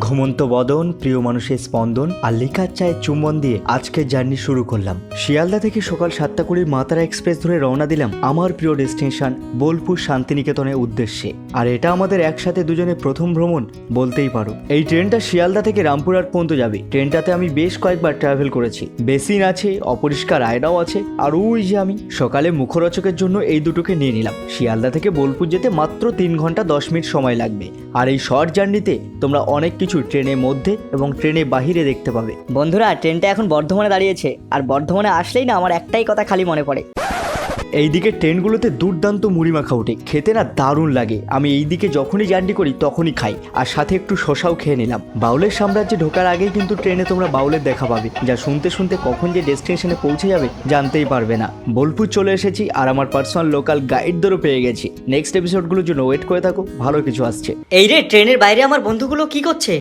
ঘুমন্ত বদন, প্রিয় মানুষের স্পন্দন আর লেখার চায়ে চুম্বন দিয়ে আজকের জার্নি শুরু করলাম। শিয়ালদা থেকে সকাল সাতটা কুড়ির মাতারা এক্সপ্রেস ধরে রওনা দিলাম আমার প্রিয় ডেস্টিনেশন বোলপুর শান্তিনিকেতনের উদ্দেশ্যে। আর এটা আমাদের একসাথে দুজনের প্রথম ভ্রমণ বলতেই পারো। এই ট্রেনটা শিয়ালদা থেকে রামপুরহাট পর্যন্ত যাবে। ট্রেনটাতে আমি বেশ কয়েকবার ট্রাভেল করেছি। বেসিন আছে, অপরিষ্কার আয়নাও আছে, আর ওই যে আমি, সকালে মুখরোচকের জন্য এই দুটোকে নিয়ে নিলাম। শিয়ালদা থেকে বোলপুর যেতে মাত্র তিন ঘণ্টা দশ মিনিট সময় লাগবে। আর এই শর্ট জার্নিতে তোমরা অনেক কিছু ট্রেনের মধ্যে এবং ট্রেনের বাহিরে দেখতে পাবে। বন্ধুরা ট্রেনটা এখন বর্ধমানে দাঁড়িয়েছে। আর বর্ধমানে আসলেই না আমার একটাই কথা খালি মনে পড়ে। এইদিকে ট্রেনগুলোতে দুর্দান্ত মুড়ি মাখা ওঠে। খেতে না দারুণ লাগে। আমি এই দিকে যখনই জার্নি করি তখনই খাই। আর সাথে একটু শশাও খেয়ে নিলাম। বাউলের সাম্রাজ্যে ঢোকার আগেই কিন্তু ট্রেনে তোমরা বাউলের দেখা পাবে। যা শুনতে শুনতে কখন যে ডেস্টিনেশনে পৌঁছে যাবে জানতেই পারবে না। বোলপুর চলে এসেছি আর আমার পার্সোনাল লোকাল গাইডদেরও পেয়ে গেছি। নেক্সট এপিসোডগুলোর জন্য ওয়েট করে থাকো ভালো কিছু আসছে। এই রে ট্রেনের বাইরে আমার বন্ধুগুলো কি করছে?